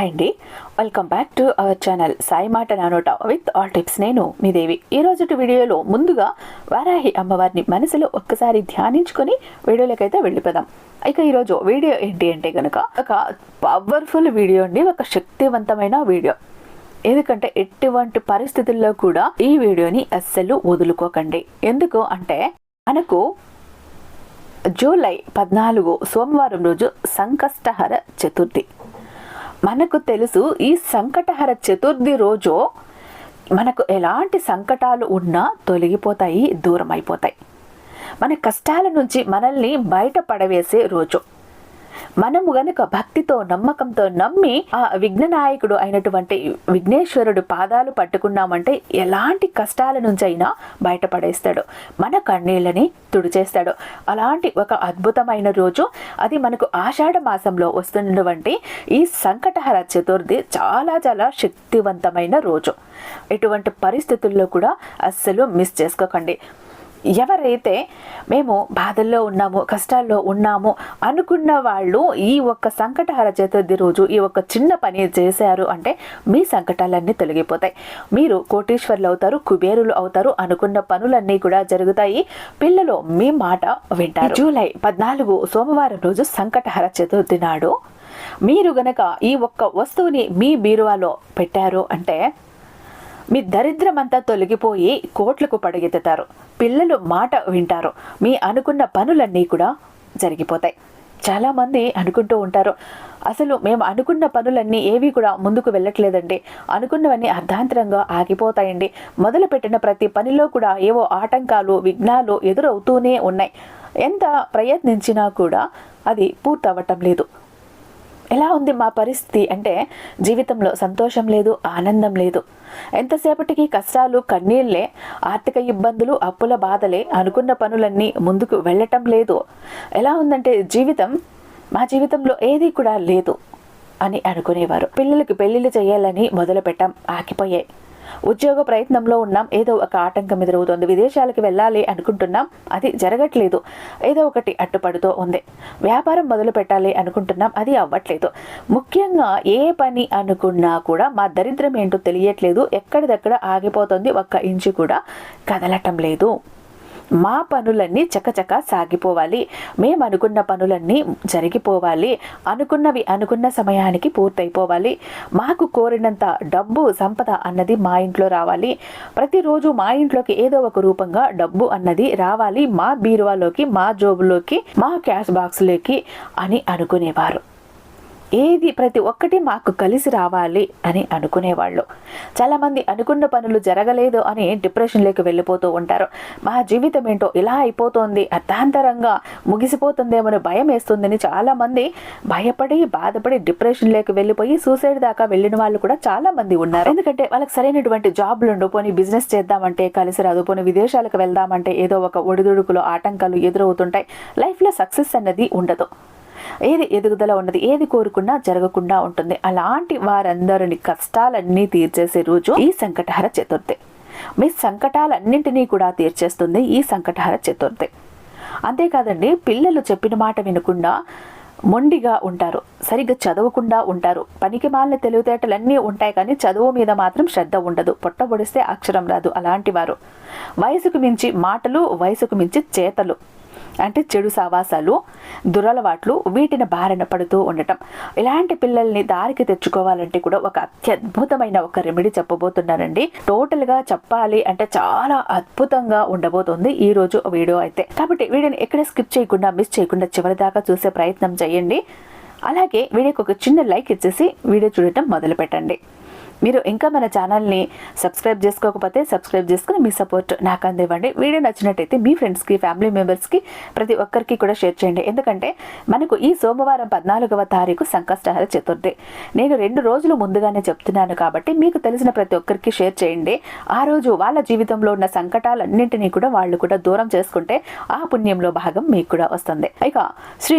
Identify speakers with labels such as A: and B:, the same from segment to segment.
A: Hi అండి. Welcome back to our channel Sai మాట నానోట విత్ ఆల్ టిప్స్. నేను మీ దేవి. ఈ రోజు వీడియోలో ముందుగా వారాహి అమ్మవారిని మనసులో ఒక్కసారి ధ్యానించుకొని వీడియోలోకైతే వెళ్ళిపోదాం. ఇక ఈరోజు వీడియో ఏంటి అంటే కనుక ఒక పవర్ఫుల్ వీడియో అండి. ఒక శక్తివంతమైన వీడియో ఎందుకంటే ఎటువంటి పరిస్థితుల్లో కూడా ఈ వీడియోని అస్సలు వదులుకోకండి. ఎందుకు అంటే మనకు జూలై పద్నాలుగు సోమవారం రోజు సంకష్టహర చతుర్థి. మనకు తెలుసు ఈ సంకటహర చతుర్థి రోజు మనకు ఎలాంటి సంకటాలు ఉన్నా తొలగిపోతాయి దూరం అయిపోతాయి మన కష్టాల నుంచి మనల్ని బయట పడవేసే రోజు. మనము గనుక భక్తితో నమ్మకంతో నమ్మి ఆ విఘ్ననాయకుడు అయినటువంటి విఘ్నేశ్వరుడు పాదాలు పట్టుకున్నామంటే ఎలాంటి కష్టాల నుంచి అయినా బయటపడేస్తాడు. మన కన్నీళ్ళని తుడిచేస్తాడు. అలాంటి ఒక అద్భుతమైన రోజు అది మనకు ఆషాఢ మాసంలో వస్తున్నటువంటి ఈ సంకటహర చతుర్థి చాలా చాలా శక్తివంతమైన రోజు. ఎటువంటి పరిస్థితుల్లో కూడా అస్సలు మిస్ చేసుకోకండి. ఎవరైతే మేము బాధల్లో ఉన్నాము కష్టాల్లో ఉన్నాము అనుకున్న వాళ్ళు ఈ ఒక్క సంకటహర చతుర్థి రోజు ఈ ఒక్క చిన్న పని చేశారు అంటే మీ సంకటాలన్నీ తొలగిపోతాయి. మీరు కోటీశ్వర్లు అవుతారు కుబేరులు అవుతారు అనుకున్న పనులన్నీ కూడా జరుగుతాయి. పిల్లలు మీ మాట వింటారు. జూలై పద్నాలుగు సోమవారం రోజు సంకటహర చతుర్థి నాడు మీరు గనక ఈ ఒక్క వస్తువుని మీ బీరువాలో పెట్టారు అంటే మీ దరిద్రమంతా తొలగిపోయి కోట్లకు పడగెత్తుతారు. పిల్లలు మాట వింటారు. మీ అనుకున్న పనులన్నీ కూడా జరిగిపోతాయి. చాలామంది అనుకుంటూ ఉంటారు అసలు మేము అనుకున్న పనులన్నీ ఏవి కూడా ముందుకు వెళ్ళట్లేదండి. అనుకున్నవన్నీ అర్ధాంతరంగా ఆగిపోతాయండి. మొదలుపెట్టిన ప్రతి పనిలో కూడా ఏవో ఆటంకాలు విఘ్నాలు ఎదురవుతూనే ఉన్నాయి. ఎంత ప్రయత్నించినా కూడా అది పూర్తవ్వటం లేదు. ఎలా ఉంది మా పరిస్థితి? అంటే జీవితంలో సంతోషం లేదు ఆనందం లేదు. ఎంతసేపటికి కష్టాలు కన్నీళ్ళే ఆర్థిక ఇబ్బందులు అప్పుల బాధలే అనుకున్న పనులన్నీ ముందుకు వెళ్ళటం లేదు. ఎలా ఉందంటే జీవితం మా జీవితంలో ఏది కూడా లేదు అని అనుకునేవారు. పిల్లలకి పెళ్ళిళ్ళు చేయాలని మొదలుపెట్టాం ఆగిపోయాయి. ఉద్యోగ ప్రయత్నంలో ఉన్నాం. ఏదో ఒక ఆటంకం ఎదురవుతోంది. విదేశాలకు వెళ్ళాలి అనుకుంటున్నాం. అది జరగట్లేదు. ఏదో ఒకటి అట్టుపడుతూ ఉంది. వ్యాపారం మొదలు పెట్టాలి అనుకుంటున్నాం. అది అవ్వట్లేదు. ముఖ్యంగా ఏ పని అనుకున్నా కూడా మా దరిద్రం ఏంటో తెలియట్లేదు. ఎక్కడిదక్కడ ఆగిపోతుంది. ఒక్క ఇంచు కూడా కదలటం లేదు. మా పనులన్నీ చకచక సాగిపోవాలి. మేము అనుకున్న పనులన్నీ జరిగిపోవాలి. అనుకున్నవి అనుకున్న సమయానికి పూర్తయిపోవాలి. మాకు కోరినంత డబ్బు సంపద అన్నది మా ఇంట్లో రావాలి. ప్రతిరోజు మా ఇంట్లోకి ఏదో ఒక రూపంగా డబ్బు అన్నది రావాలి. మా బీరువాలోకి మా జోబులోకి మా క్యాష్ బాక్స్లోకి అని అనుకునేవారు. ఏది ప్రతి ఒక్కటి మాకు కలిసి రావాలి అని అనుకునేవాళ్ళు. చాలామంది అనుకున్న పనులు జరగలేదు అని డిప్రెషన్లోకి వెళ్ళిపోతూ ఉంటారు. మా జీవితం ఏంటో ఇలా అయిపోతుంది అర్థాంతరంగా ముగిసిపోతుందేమో భయం వేస్తుందని చాలామంది భయపడి బాధపడి డిప్రెషన్లోకి వెళ్ళిపోయి సూసైడ్ దాకా వెళ్ళిన వాళ్ళు కూడా చాలా మంది ఉన్నారు. ఎందుకంటే వాళ్ళకి సరైనటువంటి జాబ్లు ఉండు పోనీ బిజినెస్ చేద్దామంటే కలిసి రాదు. పోనీ విదేశాలకు వెళ్దామంటే ఏదో ఒక ఒడిదుడుకులు ఆటంకాలు ఎదురవుతుంటాయి. లైఫ్లో సక్సెస్ అన్నది ఉండదు. ఏది ఎదుగుదల ఉన్నది ఏది కోరుకున్నా జరగకుండా ఉంటుంది. అలాంటి వారందరిని కష్టాలన్నీ తీర్చేసే రోజు ఈ సంకటహర చతుర్థి. మీ సంకటాలన్నింటినీ కూడా తీర్చేస్తుంది ఈ సంకటహర చతుర్థి. అంతేకాదండి పిల్లలు చెప్పిన మాట వినకుండా మొండిగా ఉంటారు. సరిగ్గా చదవకుండా ఉంటారు. పనికి మాలిన తెలివితేటలన్నీ ఉంటాయి కానీ చదువు మీద మాత్రం శ్రద్ధ ఉండదు. పొట్టబొడిస్తే అక్షరం రాదు అలాంటి వారు. వయసుకు మించి మాటలు వయసుకు మించి చేతలు. అంటే చెడు సావాసాలు దురలవాట్లు వీటిని బారిన పడుతూ ఉండటం. ఇలాంటి పిల్లల్ని దారికి తెచ్చుకోవాలంటే కూడా ఒక అత్యద్భుతమైన ఒక రెమెడీ చెప్పబోతున్నానండి. టోటల్గా చెప్పాలి అంటే చాలా అద్భుతంగా ఉండబోతుంది ఈ రోజు వీడియో అయితే. కాబట్టి వీడియోని ఎక్కడ స్కిప్ చేయకుండా మిస్ చేయకుండా చివరి దాకా చూసే ప్రయత్నం చేయండి. అలాగే వీడియోకి ఒక చిన్న లైక్ ఇచ్చేసి వీడియో చూడటం మొదలు పెట్టండి మీరు ఇంకా మన ఛానల్ని సబ్స్క్రైబ్ చేసుకోకపోతే సబ్స్క్రైబ్ చేసుకుని మీ సపోర్ట్ నాకు అందివ్వండి. వీడియో నచ్చినట్టయితే మీ ఫ్రెండ్స్కి ఫ్యామిలీ మెంబర్స్కి ప్రతి ఒక్కరికి కూడా షేర్ చేయండి. ఎందుకంటే మనకు ఈ సోమవారం పద్నాలుగవ తారీఖు సంకష్టహర చతుర్థి. నేను రెండు రోజులు ముందుగానే చెప్తున్నాను కాబట్టి మీకు తెలిసిన ప్రతి ఒక్కరికి షేర్ చేయండి. ఆ రోజు వాళ్ళ జీవితంలో ఉన్న సంకటాలన్నింటినీ కూడా వాళ్ళు కూడా దూరం చేసుకుంటే ఆ పుణ్యంలో భాగం మీకు కూడా వస్తుంది. ఇక శ్రీ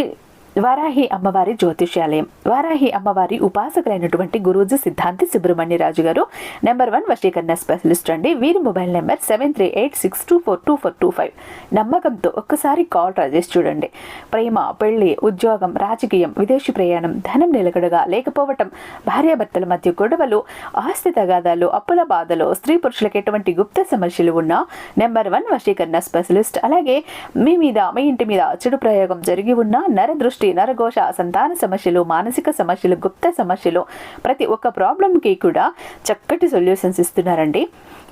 A: వారాహి అమ్మవారి జ్యోతిష్యాలయం. వారాహి అమ్మవారి ఉపాసకులైనటువంటి గురూజీ సిద్ధాంతి సుబ్రహ్మణ్యరాజు గారు నెంబర్ వన్ వశీకరణ స్పెషలిస్ట్ అండి. వీరి mobile number seven three eight six two four two four two five. నమ్మకంతో ఒక్కసారి కాల్ ట్రై చేసి చూడండి. ప్రేమ పెళ్ళి ఉద్యోగం రాజకీయం విదేశీ ప్రయాణం ధనం నిలకడగా లేకపోవటం భార్యాభర్తల మధ్య గొడవలు ఆస్తి తగాదాలు అప్పుల బాధలు స్త్రీ పురుషులకు ఎటువంటి గుప్త సమస్యలు ఉన్నా నెంబర్ వన్ వశీకరణ స్పెషలిస్ట్. అలాగే మీ మీద మీ ఇంటి మీద చెడు ప్రయోగం జరిగి ఉన్న నరదృష్టి నరఘోష సంతాన సమస్యలు మానసిక సమస్యలు గుప్త సమస్యలు ప్రతి ఒక్క ప్రాబ్లంకి కూడా చక్కటి సొల్యూషన్స్ ఇస్తున్నారండి.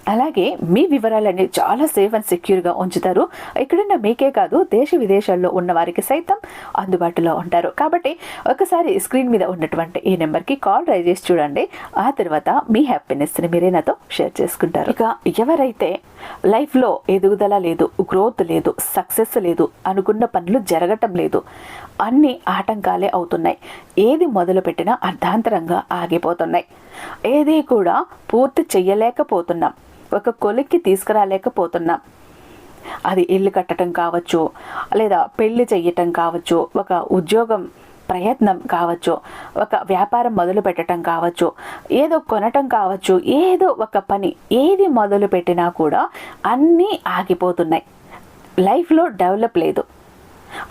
A: అలాగే మీ వివరాలన్నీ చాలా సేఫ్ అండ్ సెక్యూర్గా ఉంచుతారు. ఇక్కడున్న మీకే కాదు దేశ విదేశాల్లో ఉన్న వారికి సైతం అందుబాటులో ఉంటారు. కాబట్టి ఒకసారి స్క్రీన్ మీద ఉన్నటువంటి ఈ నెంబర్కి కాల్ ట్రై చేసి చూడండి. ఆ తర్వాత మీ హ్యాపీనెస్ని మీరే నాతో షేర్ చేసుకుంటారు. ఇక ఎవరైతే లైఫ్లో ఎదుగుదల లేదు గ్రోత్ లేదు సక్సెస్ లేదు అనుకున్న పనులు జరగటం లేదు అన్ని ఆటంకాలే అవుతున్నాయి. ఏది మొదలు పెట్టినా అర్ధాంతరంగా ఆగిపోతున్నాయి. ఏది కూడా పూర్తి చెయ్యలేకపోతున్నాం. ఒక కొలిక్కి తీసుకురాలేకపోతున్నాం. అది ఇల్లు కట్టడం కావచ్చు లేదా పెళ్ళి చెయ్యటం కావచ్చు ఒక ఉద్యోగం ప్రయత్నం కావచ్చు ఒక వ్యాపారం మొదలు పెట్టడం కావచ్చు ఏదో కొనటం కావచ్చు ఏదో ఒక పని ఏది మొదలు పెట్టినా కూడా అన్నీ ఆగిపోతున్నాయి. లైఫ్లో డెవలప్ లేదు.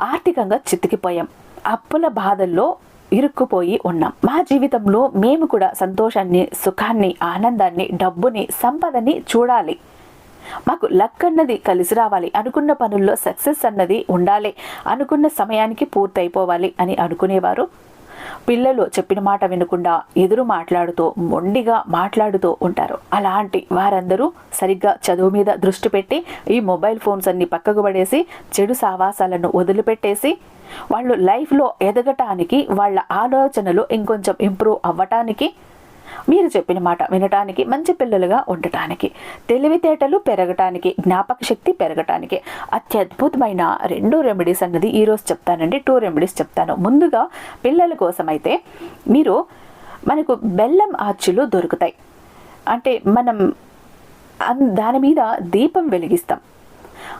A: ఆర్థికంగా చితికిపోయాం. అప్పుల బాధల్లో ఇరుక్కుపోయి ఉన్నాం. మా జీవితంలో మేము కూడా సంతోషాన్ని సుఖాన్ని ఆనందాన్ని డబ్బుని సంపదని చూడాలి. మాకు లక్ అన్నది కలిసి రావాలి. అనుకున్న పనుల్లో సక్సెస్ అన్నది ఉండాలి. అనుకున్న సమయానికి పూర్తయిపోవాలి అని అనుకునేవారు. పిల్లలు చెప్పిన మాట వినకుండా ఎదురు మాట్లాడుతూ మొండిగా మాట్లాడుతూ ఉంటారు. అలాంటి వారందరూ సరిగ్గా చదువు మీద దృష్టి పెట్టి ఈ మొబైల్ ఫోన్స్ అన్ని పక్కకు పడేసి చెడు సావాసాలను వదిలిపెట్టేసి వాళ్ళు లైఫ్లో ఎదగటానికి వాళ్ళ ఆలోచనలు ఇంకొంచెం ఇంప్రూవ్ అవ్వటానికి మీరు చెప్పిన మాట వినటానికి మంచి పిల్లలుగా ఉండటానికి తెలివితేటలు పెరగటానికి జ్ఞాపక శక్తి పెరగటానికి అత్యద్భుతమైన రెండు రెమెడీస్ అన్నది ఈరోజు చెప్తానండి. టూ రెమెడీస్ చెప్తాను. ముందుగా పిల్లల కోసం అయితే మీరు మనకు బెల్లం ఆచులు దొరుకుతాయి. అంటే మనం అన్- దాని మీద దీపం వెలిగిస్తాం.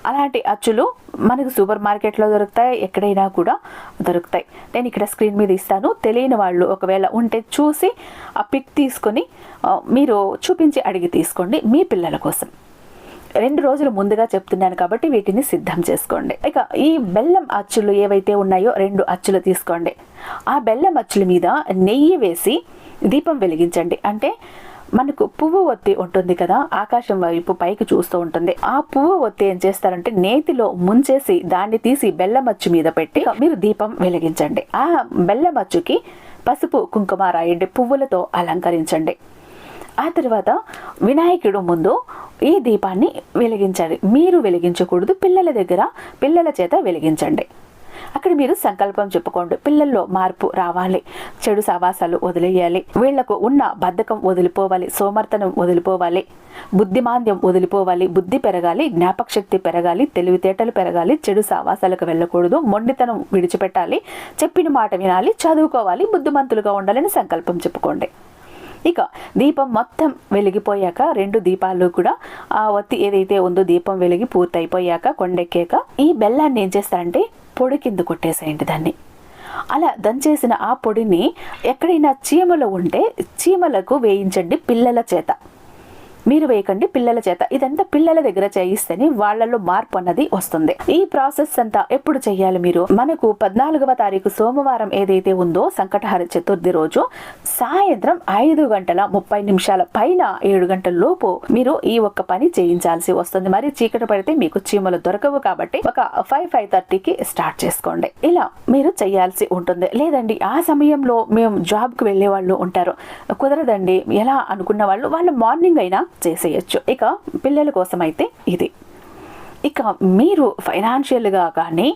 A: అలాంటి అచ్చులు మనకు సూపర్ మార్కెట్లో దొరుకుతాయి ఎక్కడైనా కూడా దొరుకుతాయి. నేను ఇక్కడ స్క్రీన్ మీద ఇస్తాను. తెలియని వాళ్ళు ఒకవేళ ఉంటే చూసి ఆ పిక్ తీసుకొని మీరు చూపించి అడిగి తీసుకోండి మీ పిల్లల కోసం. రెండు రోజులు ముందుగా చెప్తున్నాను కాబట్టి వీటిని సిద్ధం చేసుకోండి. ఇక ఈ బెల్లం అచ్చులు ఏవైతే ఉన్నాయో రెండు అచ్చులు తీసుకోండి. ఆ బెల్లం అచ్చుల మీద నెయ్యి వేసి దీపం వెలిగించండి. అంటే మనకు పువ్వు ఒత్తి ఉంటుంది కదా ఆకాశం వైపు పైకి చూస్తూ ఉంటుంది. ఆ పువ్వు ఒత్తి ఏం చేస్తారంటే నేతిలో ముంచేసి దాన్ని తీసి బెల్లమచ్చు మీద పెట్టి మీరు దీపం వెలిగించండి. ఆ బెల్లమచ్చుకి పసుపు కుంకుమ రాయండి పువ్వులతో అలంకరించండి. ఆ తర్వాత వినాయకుడు ముందు ఈ దీపాన్ని వెలిగించాలి. మీరు వెలిగించకూడదు పిల్లల దగ్గర పిల్లల చేత వెలిగించండి. అక్కడ మీరు సంకల్పం చెప్పుకోండి. పిల్లల్లో మార్పు రావాలి. చెడు సావాసాలు వదిలేయాలి. వీళ్ళకు ఉన్న బద్ధకం వదిలిపోవాలి. సోమర్తనం వదిలిపోవాలి. బుద్ధిమాంద్యం వదిలిపోవాలి. బుద్ధి పెరగాలి. జ్ఞాపక శక్తి పెరగాలి. తెలివితేటలు పెరగాలి. చెడు సావాసాలకు వెళ్ళకూడదు. మొండితనం విడిచిపెట్టాలి. చెప్పిన మాట వినాలి. చదువుకోవాలి. బుద్ధిమంతులుగా ఉండాలని సంకల్పం చెప్పుకోండి. ఇక దీపం మొత్తం వెలిగిపోయాక రెండు దీపాలు కూడా ఆ ఒత్తి ఏదైతే ఉందో దీపం వెలిగి పూర్తయిపోయాక కొండెక్కాక ఈ బెల్లాన్ని ఏం చేస్తారంటే పొడి కింద కొట్టేసేయండి దాన్ని. అలా దంచేసిన ఆ పొడిని ఎక్కడైనా చీమలు ఉంటే చీమలకు వేయించండి పిల్లల చేత. మీరు వేయకండి పిల్లల చేత. ఇదంతా పిల్లల దగ్గర చేయిస్తేనే వాళ్ళలో మార్పు అన్నది వస్తుంది. ఈ ప్రాసెస్ అంతా ఎప్పుడు చేయాలి మీరు? మనకు పద్నాలుగవ తారీఖు సోమవారం ఏదైతే ఉందో సంకటహర చతుర్థి రోజు సాయంత్రం ఐదు గంటల ముప్పై నిమిషాల పైన ఏడు గంటల లోపు మీరు ఈ ఒక్క పని చేయించాల్సి వస్తుంది. మరి చీకటి పడితే మీకు చీమలు దొరకవు కాబట్టి ఒక ఫైవ్ ఫైవ్ థర్టీకి స్టార్ట్ చేసుకోండి. ఇలా మీరు చేయాల్సి ఉంటుంది. లేదండి ఆ సమయంలో మేము జాబ్కి వెళ్ళే వాళ్ళు ఉంటారు. కుదరదండి. ఎలా అనుకున్న వాళ్ళు? వాళ్ళు మార్నింగ్ అయినా చేసేయచ్చు. ఇక పిల్లల కోసం అయితే ఇది. ఇక మీరు ఫైనాన్షియల్గా కానీ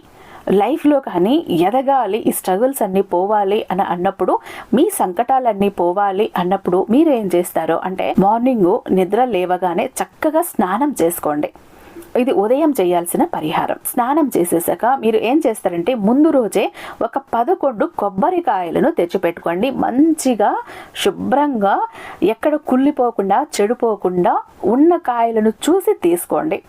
A: లైఫ్లో కానీ ఎదగాలి ఈ స్ట్రగుల్స్ అన్నీ పోవాలి అని అన్నప్పుడు మీ సంకటాలన్నీ పోవాలి అన్నప్పుడు మీరు ఏం చేస్తారు? అంటే మార్నింగ్ నిద్ర లేవగానే చక్కగా స్నానం చేసుకోండి. ఇది ఉదయం చేయాల్సిన పరిహారం. స్నానం చేసేసాక మీరు ఏం చేస్తారంటే ముందు రోజే ఒక పదకొండు కొబ్బరికాయలను తెచ్చిపెట్టుకోండి. మంచిగా శుభ్రంగా ఎక్కడ కుళ్ళిపోకుండా చెడిపోకుండా ఉన్న కాయలను చూసి తీసుకోండి.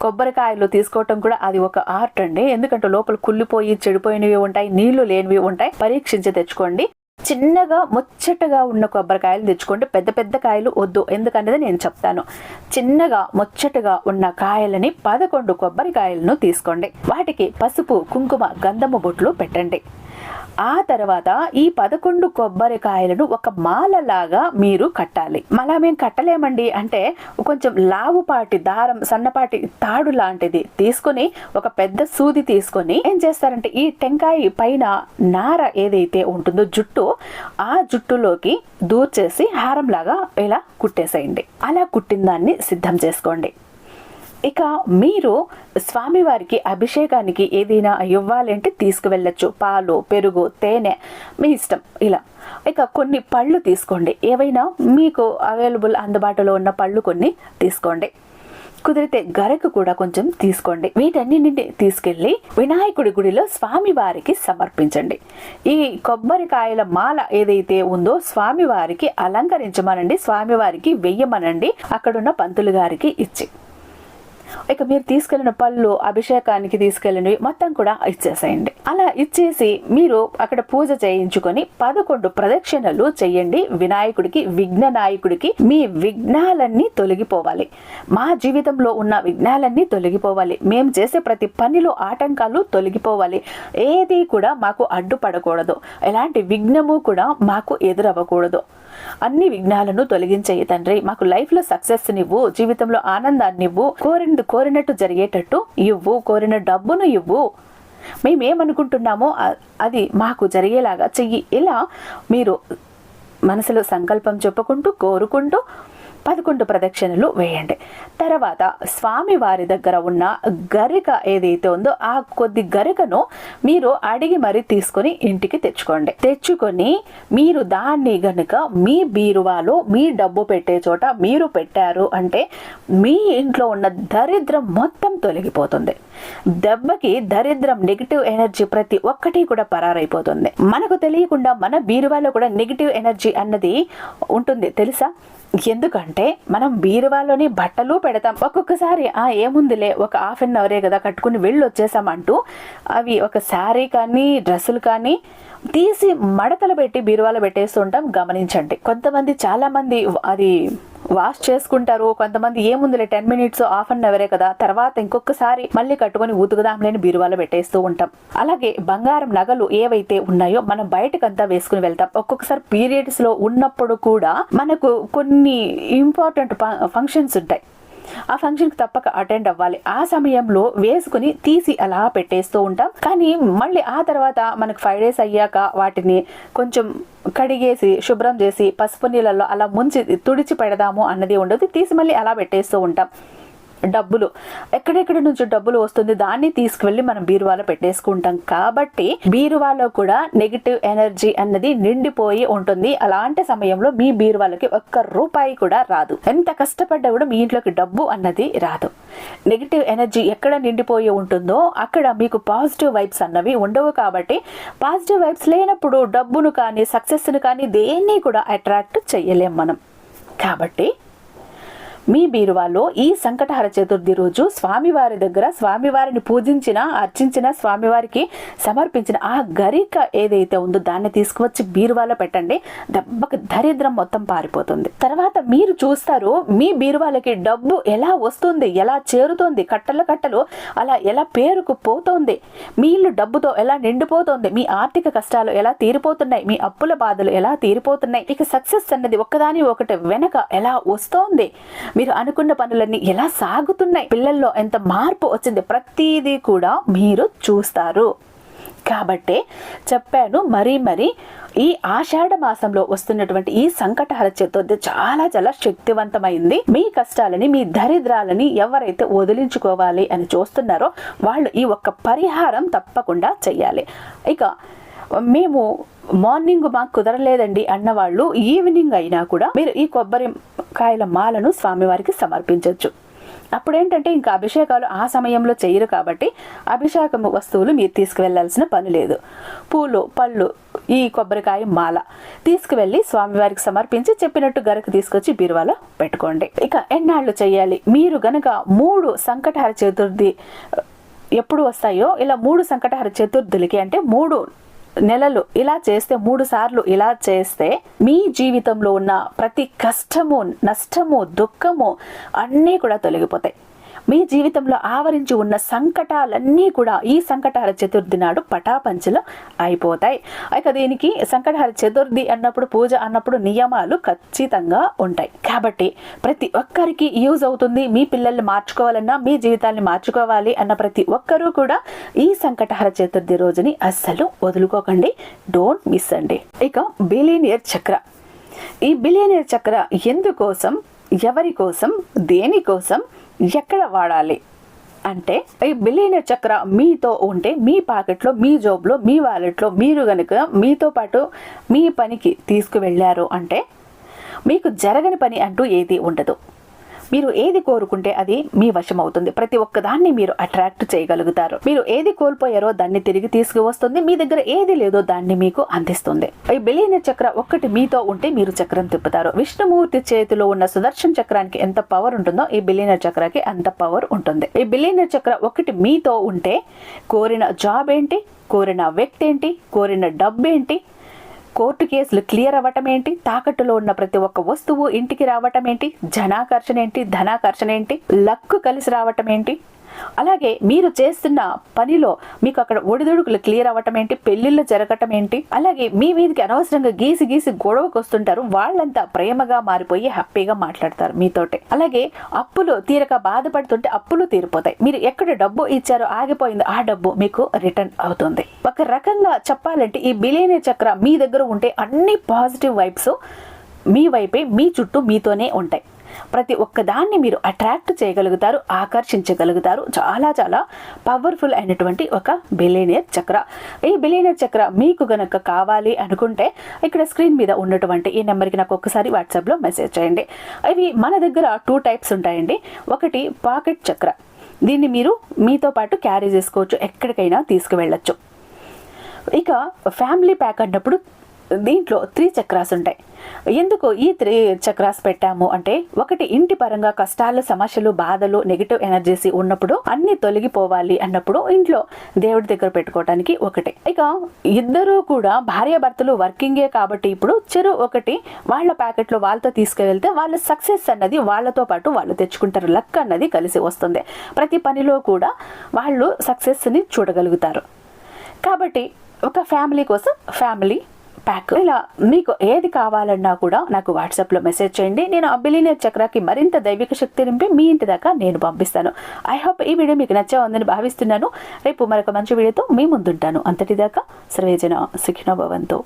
A: కొబ్బరికాయలు తీసుకోవటం కూడా అది ఒక ఆర్ట్ అండి. ఎందుకంటే లోపల కుళ్ళిపోయి చెడిపోయినవి ఉంటాయి నీళ్ళు లేనివి ఉంటాయి. పరీక్షించి తెచ్చుకోండి. చిన్నగా ముచ్చటగా ఉన్న కొబ్బరికాయలు తెచ్చుకోండి. పెద్ద పెద్ద కాయలు వద్దు. ఎందుకనేది నేను చెప్తాను. చిన్నగా ముచ్చటగా ఉన్న కాయలని పదకొండు కొబ్బరికాయలను తీసుకోండి. వాటికి పసుపు కుంకుమ గంధము బొట్లు పెట్టండి. ఆ తర్వాత ఈ పదకొండు కొబ్బరికాయలను ఒక మాలలాగా మీరు కట్టాలి. మళ్ళా మేము కట్టలేమండి. అంటే కొంచెం లావుపాటి దారం సన్నపాటి తాడు లాంటిది తీసుకొని ఒక పెద్ద సూది తీసుకొని ఏం చేస్తారంటే ఈ టెంకాయ పైన నార ఏదైతే ఉంటుందో జుట్టు ఆ జుట్టులోకి దూర్చేసి హారంలాగా ఇలా కుట్టేసేయండి. అలా కుట్టిన దాన్ని సిద్ధం చేసుకోండి. ఇక మీరు స్వామివారికి అభిషేకానికి ఏదైనా ఇవ్వాలంటే తీసుకువెళ్ళచ్చు. పాలు పెరుగు తేనె మీ ఇష్టం. ఇలా. ఇక కొన్ని పళ్ళు తీసుకోండి. ఏవైనా మీకు అవైలబుల్ అందుబాటులో ఉన్న పళ్ళు కొన్ని తీసుకోండి. కుదిరితే గరకు కూడా కొంచెం తీసుకోండి. వీటన్నింటిని తీసుకెళ్ళి వినాయకుడి గుడిలో స్వామివారికి సమర్పించండి. ఈ కొబ్బరికాయల మాల ఏదైతే ఉందో స్వామివారికి అలంకరించమనండి స్వామివారికి వెయ్యమనండి అక్కడున్న పంతులు గారికి ఇచ్చి. ఇక మీరు తీసుకెళ్ళిన పళ్ళు అభిషేకానికి తీసుకెళ్ళినవి మొత్తం కూడా ఇచ్చేసేయండి. అలా ఇచ్చేసి మీరు అక్కడ పూజ చేయించుకొని పదకొండు ప్రదక్షిణలు చెయ్యండి వినాయకుడికి విఘ్న నాయకుడికి మీ విఘ్నాలన్నీ తొలగిపోవాలి. మా జీవితంలో ఉన్న విఘ్నాలన్నీ తొలగిపోవాలి. మేము చేసే ప్రతి పనిలో ఆటంకాలు తొలగిపోవాలి. ఏది కూడా మాకు అడ్డుపడకూడదు. ఎలాంటి విఘ్నము కూడా మాకు ఎదురవ్వకూడదు. అన్ని విఘ్నాలను తొలగించేయి తండ్రి. మాకు లైఫ్లో సక్సెస్ నివ్వు జీవితంలో ఆనందాన్ని ఇవ్వు కోరిన కోరినట్టు జరిగేటట్టు ఇవ్వు కోరిన డబ్బును ఇవ్వు. మేమేమనుకుంటున్నామో అది మాకు జరిగేలాగా చెయ్యి. ఇలా మీరు మనసులో సంకల్పం చెప్పుకుంటూ కోరుకుంటూ పదకొండు ప్రదక్షిణలు వేయండి. తర్వాత స్వామి వారి దగ్గర ఉన్న గరిక ఏదైతే ఉందో ఆ కొద్ది గరికను మీరు అడిగి మరి తీసుకొని ఇంటికి తెచ్చుకోండి. తెచ్చుకొని మీరు దాన్ని గనుక మీ బీరువాలో మీ డబ్బు పెట్టే చోట మీరు పెట్టారు అంటే మీ ఇంట్లో ఉన్న దరిద్రం మొత్తం తొలగిపోతుంది. దెబ్బకి దరిద్రం నెగిటివ్ ఎనర్జీ ప్రతి ఒక్కటి కూడా పరారైపోతుంది. మనకు తెలియకుండా మన బీరువాలో కూడా నెగిటివ్ ఎనర్జీ అన్నది ఉంటుంది. తెలుసా? ఎందుకంటే మనం బీరువాలోని బట్టలు పెడతాం. ఒక్కొక్కసారి ఆ ఏముందిలే ఒక హాఫ్ అన్ అవరే కదా కట్టుకుని వెళ్ళి వచ్చేసామంటూ అవి ఒక శారీ కానీ డ్రెస్సులు కానీ తీసి మడతలు పెట్టి బీరువాలో పెట్టేస్తుంటాం గమనించండి. కొంతమంది చాలామంది అది వాష్ చేసుకుంటారు. కొంతమంది ఏముందిలే టెన్ మినిట్స్ హాఫ్ అన్ అవరే కదా. తర్వాత ఇంకొకసారి మళ్ళీ కట్టుకొని లేని బీరువాలో పెట్టేస్తూ ఉంటాం. అలాగే బంగారం నగలు ఏవైతే ఉన్నాయో మనం బయటకంతా వేసుకుని వెళ్తాం. ఒక్కొక్కసారి పీరియడ్స్లో ఉన్నప్పుడు కూడా మనకు కొన్ని ఇంపార్టెంట్ ఫంక్షన్స్ ఉంటాయి. ఆ ఫంక్షన్కి తప్పక అటెండ్ అవ్వాలి. ఆ సమయంలో వేసుకుని తీసి అలా పెట్టేస్తూ ఉంటాం. కానీ మళ్ళీ ఆ తర్వాత మనకు ఫైవ్ డేస్ అయ్యాక వాటిని కొంచెం కడిగేసి శుభ్రం చేసి పసుపు నీళ్ళల్లో అలా ముంచి తుడిచి పెడదాము అన్నది ఉండదు. తీసి మళ్ళీ అలా పెట్టేస్తూ ఉంటాం. డబ్బులు. ఎక్కడెక్కడ నుంచి డబ్బులు వస్తుంది దాన్ని తీసుకువెళ్ళి మనం బీరువాలో పెట్టేసుకుంటాం. కాబట్టి బీరువాలో కూడా నెగిటివ్ ఎనర్జీ అన్నది నిండిపోయి ఉంటుంది. అలాంటి సమయంలో మీ బీరువాలకి ఒక్క రూపాయి కూడా రాదు. ఎంత కష్టపడ్డా కూడా మీ ఇంట్లోకి డబ్బు అన్నది రాదు. నెగిటివ్ ఎనర్జీ ఎక్కడ నిండిపోయి ఉంటుందో అక్కడ మీకు పాజిటివ్ వైబ్స్ అన్నవి ఉండవు కాబట్టి పాజిటివ్ వైబ్స్ లేనప్పుడు డబ్బును కానీ సక్సెస్ను కానీ దేన్ని కూడా అట్రాక్ట్ చేయలేం మనం. కాబట్టి మీ బీరువాలో ఈ సంకటహర చతుర్థి రోజు స్వామివారి దగ్గర స్వామివారిని పూజించిన అర్చించిన స్వామివారికి సమర్పించిన ఆ గరిక ఏదైతే ఉందో దాన్ని తీసుకువచ్చి బీరువాలో పెట్టండి. దెబ్బకి దరిద్రం మొత్తం పారిపోతుంది. తర్వాత మీరు చూస్తారు మీ బీరువాలకి డబ్బు ఎలా వస్తుంది ఎలా చేరుతోంది కట్టల కట్టలు అలా ఎలా పేరుకు పోతోంది మీ ఇల్లు డబ్బుతో ఎలా నిండిపోతోంది మీ ఆర్థిక కష్టాలు ఎలా తీరిపోతున్నాయి మీ అప్పుల బాధలు ఎలా తీరిపోతున్నాయి ఇక సక్సెస్ అన్నది ఒకదాని ఒకటి వెనక ఎలా వస్తోంది? మీరు అనుకున్న పనులన్నీ ఎలా సాగుతున్నాయి? పిల్లల్లో ఎంత మార్పు వచ్చింది? ప్రతిదీ కూడా మీరు చూస్తారు. కాబట్టే చెప్పాను మరీ మరీ ఈ ఆషాఢ మాసంలో వస్తున్నటువంటి ఈ సంకటహర చతుర్థి చాలా చాలా శక్తివంతమైంది. మీ కష్టాలని మీ దరిద్రాలని ఎవరైతే వదిలించుకోవాలి అని చూస్తున్నారో వాళ్ళు ఈ ఒక్క పరిహారం తప్పకుండా చెయ్యాలి. ఇక మేము మార్నింగ్ మాకు కుదరలేదండి అన్నవాళ్ళు ఈవినింగ్ అయినా కూడా మీరు ఈ కొబ్బరి కాయల మాలను స్వామివారికి సమర్పించవచ్చు అప్పుడు ఏంటంటే ఇంకా అభిషేకాలు ఆ సమయంలో చేయరు కాబట్టి అభిషేకం వస్తువులు మీరు తీసుకువెళ్ళాల్సిన పని లేదు. పూలు పళ్ళు ఈ కొబ్బరికాయ మాల తీసుకువెళ్ళి స్వామివారికి సమర్పించి చెప్పినట్టు గరకు తీసుకొచ్చి బీరువాలో పెట్టుకోండి. ఇక ఎన్నాళ్ళు చేయాలి? మీరు గనక మూడు సంకటహర చతుర్థి ఎప్పుడు వస్తాయో ఇలా మూడు సంకటహర చతుర్థులకి అంటే మూడు నెలలు ఇలా చేస్తే మూడు సార్లు ఇలా చేస్తే మీ జీవితంలో ఉన్న ప్రతి కష్టము నష్టము దుఃఖము అన్నీ కూడా తొలగిపోతాయి. మీ జీవితంలో ఆవరించి ఉన్న సంకటాలన్నీ కూడా ఈ సంకటహర చతుర్థి నాడు పటాపంచలు అయిపోతాయి. ఇక దీనికి సంకటహార చతుర్థి అన్నప్పుడు పూజ అన్నప్పుడు నియమాలు ఖచ్చితంగా ఉంటాయి. కాబట్టి ప్రతి ఒక్కరికి యూజ్ అవుతుంది మీ పిల్లల్ని మార్చుకోవాలన్నా మీ జీవితాన్ని మార్చుకోవాలి అన్న ప్రతి ఒక్కరూ కూడా ఈ సంకటహర చతుర్థి రోజుని అస్సలు వదులుకోకండి. డోంట్ మిస్ అండి. ఇక బిలీనియర్ చక్ర. ఈ బిలియనియర్ చక్ర ఎందుకోసం ఎవరి కోసం దేనికోసం ఎక్కడ వాడాలి? అంటే ఈ బిలియనర్ చక్ర మీతో ఉంటే మీ పాకెట్లో మీ జాబ్లో మీ వాలెట్లో మీరు కనుక మీతో పాటు మీ పనికి తీసుకువెళ్ళారు అంటే మీకు జరగని పని అంటూ ఏది ఉండదు. మీరు ఏది కోరుకుంటే అది మీ వశం అవుతుంది ప్రతి ఒక్కదాన్ని మీరు అట్రాక్ట్ చేయగలుగుతారు. మీరు ఏది కోల్పోయారో దాన్ని తిరిగి తీసుకువస్తుంది. మీ దగ్గర ఏది లేదో దాన్ని మీకు అందిస్తుంది. ఈ బిలియన చక్ర ఒక్కటి మీతో ఉంటే మీరు చక్రం తిప్పుతారు. విష్ణుమూర్తి చేతిలో ఉన్న సుదర్శన్ చక్రానికి ఎంత పవర్ ఉంటుందో ఈ బిలియన చక్రకి అంత పవర్ ఉంటుంది. ఈ బిలియన చక్ర ఒకటి మీతో ఉంటే కోరిన జాబ్ ఏంటి? కోరిన వ్యక్తి ఏంటి? కోరిన డబ్బు ఏంటి? కోర్టు కేసులు క్లియర్ అవ్వటం ఏంటి తాకట్టులో ఉన్న ప్రతి ఒక్క వస్తువు ఇంటికి రావటం ఏంటి జనాకర్షణ ఏంటి? ధనాకర్షణ ఏంటి? లక్కు కలిసి రావటం ఏంటి అలాగే మీరు చేస్తున్న పనిలో మీకు అక్కడ ఒడిదుడుకులు క్లియర్ అవ్వటం ఏంటి? పెళ్ళిళ్ళు జరగటం ఏంటి? అలాగే మీ మీదకి అనవసరంగా గీసి గీసి గొడవకు వస్తుంటారు. వాళ్ళంతా ప్రేమగా మారిపోయి హ్యాపీగా మాట్లాడతారు మీతోటి. అలాగే అప్పులు తీరక బాధపడుతుంటే అప్పులు తీరిపోతాయి. మీరు ఎక్కడ డబ్బు ఇచ్చారో ఆగిపోయింది. ఆ డబ్బు మీకు రిటర్న్ అవుతుంది. ఒక రకంగా చెప్పాలంటే ఈ బిలియనే చక్ర మీ దగ్గర ఉంటే అన్ని పాజిటివ్ వైబ్స్ మీ వైపే మీ చుట్టూ మీతోనే ఉంటాయి. ప్రతి ఒక్కదాన్ని మీరు అట్రాక్ట్ చేయగలుగుతారు ఆకర్షించగలుగుతారు. చాలా చాలా పవర్ఫుల్ అయినటువంటి ఒక బిలేనియర్ చక్ర. ఈ బిలేనియర్ చక్ర మీకు గనక కావాలి అనుకుంటే ఇక్కడ స్క్రీన్ మీద ఉన్నటువంటి ఈ నెంబర్కి నాకు ఒక్కసారి వాట్సాప్లో మెసేజ్ చేయండి. ఇవి మన దగ్గర టూ టైప్స్ ఉంటాయండి. ఒకటి పాకెట్ చక్ర. దీన్ని మీరు మీతో పాటు క్యారీ చేసుకోవచ్చు ఎక్కడికైనా తీసుకువెళ్ళచ్చు. ఇక ఫ్యామిలీ ప్యాక్ అన్నప్పుడు దీంట్లో త్రీ చక్రాస్ ఉంటాయి. ఎందుకు ఈ త్రీ చక్రాస్ పెట్టాము అంటే ఒకటి ఇంటి పరంగా కష్టాలు సమస్యలు బాధలు నెగిటివ్ ఎనర్జీస్ ఉన్నప్పుడు అన్ని తొలగిపోవాలి అన్నప్పుడు ఇంట్లో దేవుడి దగ్గర పెట్టుకోవడానికి ఒకటి. ఇక ఇద్దరు కూడా భార్యాభర్తలు వర్కింగే కాబట్టి ఇప్పుడు చెరు ఒకటి వాళ్ళ ప్యాకెట్లో వాళ్ళతో తీసుకువెళ్తే వాళ్ళ సక్సెస్ అన్నది వాళ్ళతో పాటు వాళ్ళు తెచ్చుకుంటారు. లక్ అన్నది కలిసి వస్తుంది. ప్రతి పనిలో కూడా వాళ్ళు సక్సెస్ని చూడగలుగుతారు. కాబట్టి ఒక ఫ్యామిలీ కోసం ఫ్యామిలీ ప్యాక్ ఇలా మీకు ఏది కావాలన్నా కూడా నాకు వాట్సాప్లో మెసేజ్ చేయండి. నేను అబిలినియర్ చక్రాకి మరింత దైవిక శక్తి నింపి మీ ఇంటి దాకా నేను పంపిస్తాను. ఐ హోప్ ఈ వీడియో మీకు నచ్చే ఉందని భావిస్తున్నాను. రేపు మరొక మంచి వీడియోతో మీ ముందుంటాను. అంతటిదాకా సర్వేజన సుఖినో భవంతో.